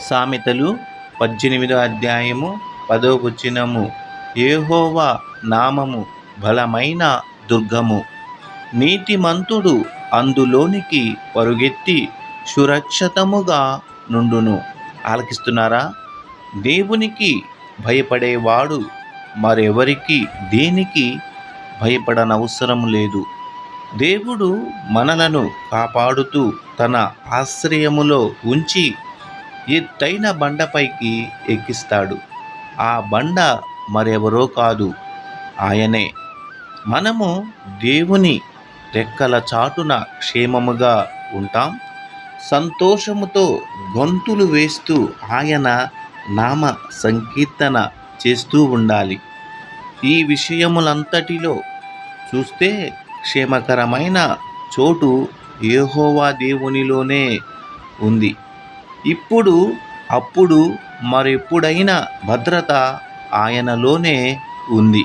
సామెతలు పద్దెనిమిదో అధ్యాయము పదో వచనము. ఏహోవా నామము బలమైన దుర్గము. నీతిమంతుడు అందులోనికి పరుగెత్తి సురక్షితముగా నుండును. ఆలకిస్తున్నారా? దేవునికి భయపడేవాడు మరెవరికి దేనికి భయపడనవసరం లేదు. దేవుడు మనలను కాపాడుతూ తన ఆశ్రయములో ఉంచి ఎత్తైన బండపైకి ఎక్కిస్తాడు. ఆ బండ మరెవరో కాదు ఆయనే. మనము దేవుని రెక్కల చాటున క్షేమముగా ఉంటాం. సంతోషముతో గొంతులు వేస్తూ ఆయన నామ సంకీర్తన చేస్తూ ఉండాలి. ఈ విషయములంతటిలో చూస్తే క్షేమకరమైన చోటు ఏహోవా దేవునిలోనే ఉంది. ఇప్పుడు అప్పుడు మరెప్పుడైనా భద్రత ఆయనలోనే ఉంది.